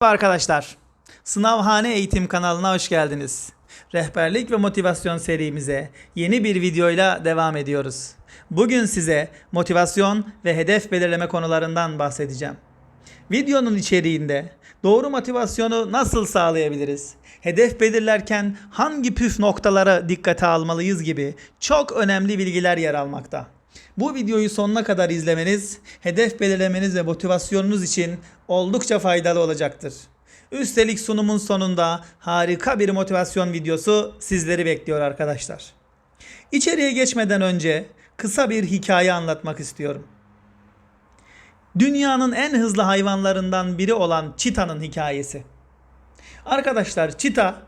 Merhaba arkadaşlar. Sınavhane Eğitim kanalına hoş geldiniz. Rehberlik ve motivasyon serimize yeni bir videoyla devam ediyoruz. Bugün size motivasyon ve hedef belirleme konularından bahsedeceğim. Videonun içeriğinde doğru motivasyonu nasıl sağlayabiliriz? Hedef belirlerken hangi püf noktalara dikkate almalıyız gibi çok önemli bilgiler yer almakta. Bu videoyu sonuna kadar izlemeniz, hedef belirlemeniz ve motivasyonunuz için oldukça faydalı olacaktır. Üstelik sunumun sonunda harika bir motivasyon videosu sizleri bekliyor arkadaşlar. İçeriye geçmeden önce kısa bir hikaye anlatmak istiyorum. Dünyanın en hızlı hayvanlarından biri olan çitanın hikayesi. Arkadaşlar çita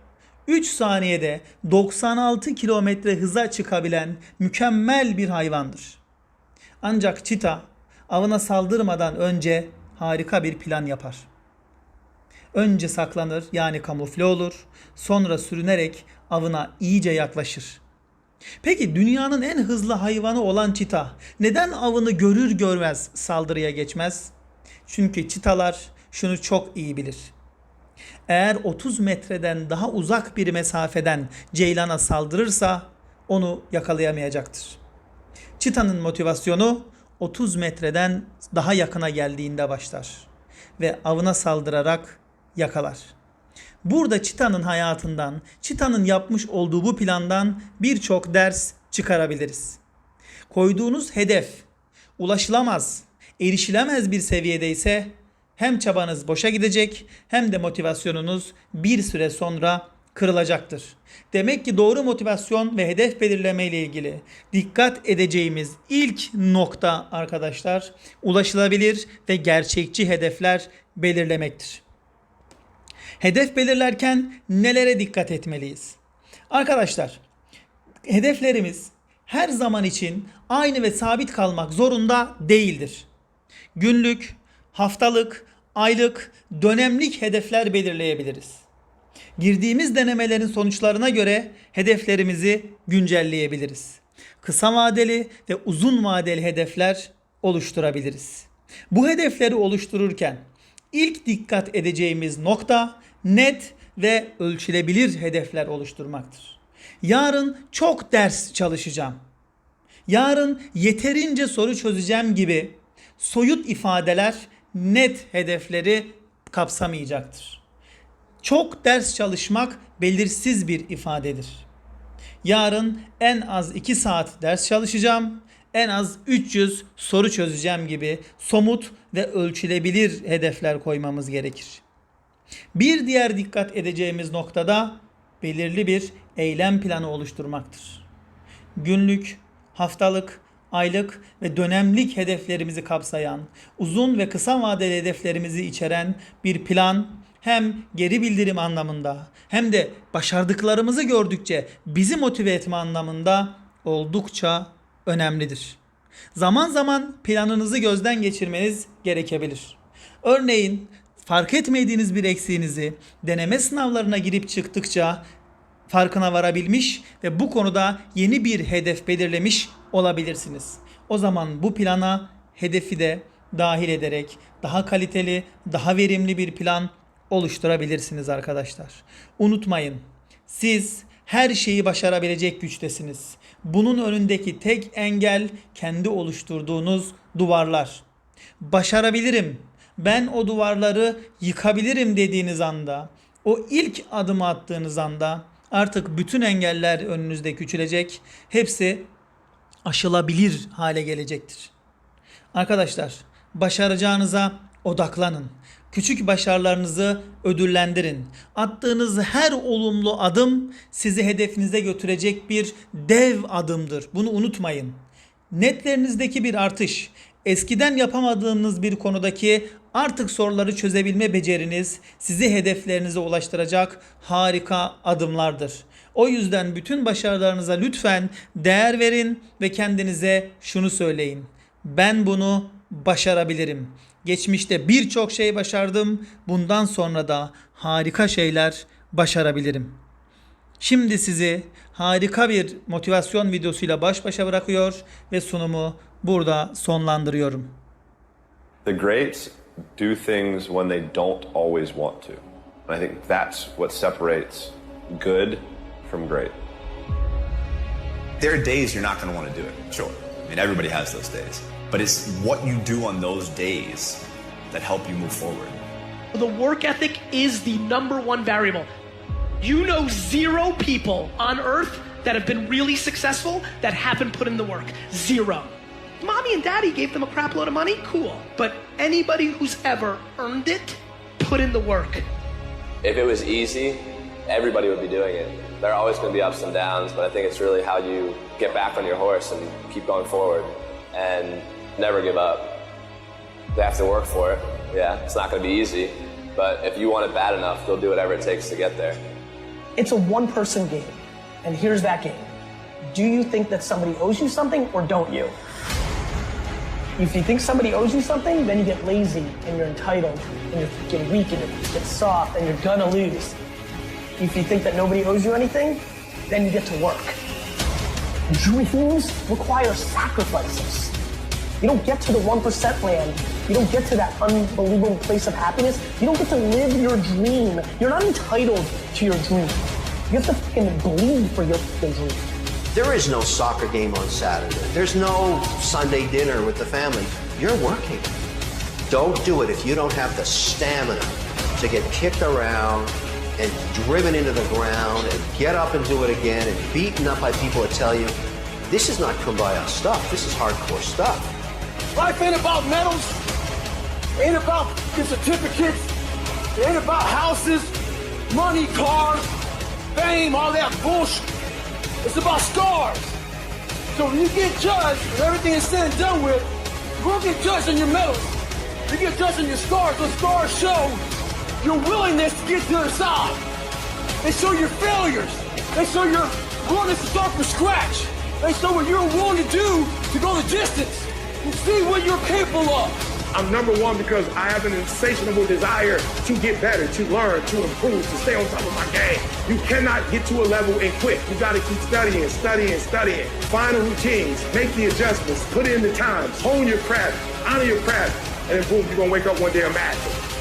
3 saniyede 96 kilometre hıza çıkabilen mükemmel bir hayvandır. Ancak çita avına saldırmadan önce harika bir plan yapar. Önce saklanır yani kamufle olur, sonra sürünerek avına iyice yaklaşır. Peki dünyanın en hızlı hayvanı olan çita neden avını görür görmez saldırıya geçmez? Çünkü çitalar şunu çok iyi bilir. Eğer 30 metreden daha uzak bir mesafeden ceylana saldırırsa onu yakalayamayacaktır. Çitanın motivasyonu 30 metreden daha yakına geldiğinde başlar ve avına saldırarak yakalar. Burada çitanın hayatından, çitanın yapmış olduğu bu plandan birçok ders çıkarabiliriz. Koyduğunuz hedef ulaşılamaz, erişilemez bir seviyede ise hem çabanız boşa gidecek hem de motivasyonunuz bir süre sonra kırılacaktır. Demek ki doğru motivasyon ve hedef belirleme ile ilgili dikkat edeceğimiz ilk nokta arkadaşlar ulaşılabilir ve gerçekçi hedefler belirlemektir. Hedef belirlerken nelere dikkat etmeliyiz? Arkadaşlar, hedeflerimiz her zaman için aynı ve sabit kalmak zorunda değildir. Günlük, haftalık, aylık, dönemlik hedefler belirleyebiliriz. Girdiğimiz denemelerin sonuçlarına göre hedeflerimizi güncelleyebiliriz. Kısa vadeli ve uzun vadeli hedefler oluşturabiliriz. Bu hedefleri oluştururken ilk dikkat edeceğimiz nokta net ve ölçülebilir hedefler oluşturmaktır. Yarın çok ders çalışacağım. Yarın yeterince soru çözeceğim gibi soyut ifadeler net hedefleri kapsamayacaktır. Çok ders çalışmak belirsiz bir ifadedir. Yarın en az 2 saat ders çalışacağım, en az 300 soru çözeceğim gibi somut ve ölçülebilir hedefler koymamız gerekir. Bir diğer dikkat edeceğimiz noktada belirli bir eylem planı oluşturmaktır. Günlük, haftalık, aylık ve dönemlik hedeflerimizi kapsayan, uzun ve kısa vadeli hedeflerimizi içeren bir plan hem geri bildirim anlamında hem de başardıklarımızı gördükçe bizi motive etme anlamında oldukça önemlidir. Zaman zaman planınızı gözden geçirmeniz gerekebilir. Örneğin fark etmediğiniz bir eksiğinizi deneme sınavlarına girip çıktıkça farkına varabilmiş ve bu konuda yeni bir hedef belirlemiş olabilirsiniz. O zaman bu plana hedefi de dahil ederek daha kaliteli, daha verimli bir plan oluşturabilirsiniz arkadaşlar. Unutmayın. Siz her şeyi başarabilecek güçtesiniz. Bunun önündeki tek engel kendi oluşturduğunuz duvarlar. Başarabilirim. Ben o duvarları yıkabilirim dediğiniz anda, o ilk adımı attığınız anda artık bütün engeller önünüzde küçülecek. Hepsi aşılabilir hale gelecektir. Arkadaşlar, başaracağınıza odaklanın. Küçük başarılarınızı ödüllendirin. Attığınız her olumlu adım sizi hedefinize götürecek bir dev adımdır. Bunu unutmayın. Netlerinizdeki bir artış, eskiden yapamadığınız bir konudaki artık soruları çözebilme beceriniz sizi hedeflerinize ulaştıracak harika adımlardır. O yüzden bütün başarılarınıza lütfen değer verin ve kendinize şunu söyleyin. Ben bunu başarabilirim. Geçmişte birçok şey başardım. Bundan sonra da harika şeyler başarabilirim. Şimdi sizi harika bir motivasyon videosuyla baş başa bırakıyor ve sunumu burada sonlandırıyorum. The grapes do things when they don't always want to. And I think that's what separates good from great. There are days you're not going to want to do it, sure. I mean, everybody has those days. But it's what you do on those days that help you move forward. The work ethic is the number one variable. You know zero people on earth that have been really successful that haven't put in the work. Zero. Mommy and daddy gave them a crap load of money, cool. But anybody who's ever earned it, put in the work. If it was easy, everybody would be doing it. There are always going to be ups and downs, but I think it's really how you get back on your horse and keep going forward and never give up. They have to work for it. Yeah, it's not going to be easy, but if you want it bad enough, they'll do whatever it takes to get there. It's a one person game. And here's that game. Do you think that somebody owes you something or don't you? If you think somebody owes you something, then you get lazy and you're entitled and you're get weak and you get soft and you're gonna lose. If you think that nobody owes you anything, then you get to work. Dreams require sacrifices. You don't get to the 1% land. You don't get to that unbelievable place of happiness. You don't get to live your dream. You're not entitled to your dream. You have to fucking bleed for your dream. There is no soccer game on Saturday. There's no Sunday dinner with the family. You're working. Don't do it if you don't have the stamina to get kicked around and driven into the ground and get up and do it again and beaten up by people that tell you this is not kumbaya stuff. This is hardcore stuff. Life ain't about medals. Ain't about certificates. Ain't about houses, money, cars, fame, all that bullshit. It's about scars. So when you get judged, and everything is said and done with, you won't get judged on your medals. You get judged on your scars. Those scars show your willingness to get to the other side. They show your failures. They show your willingness to start from scratch. They show what you're willing to do to go the distance. You see what you're capable of. I'm number one because I have an insatiable desire to get better, to learn, to improve, to stay on top of my game. You cannot get to a level and quit. You got to keep studying, studying, studying. Find the routines, make the adjustments, put in the times, hone your craft, honor your craft, and improve. You're going to wake up one day a master.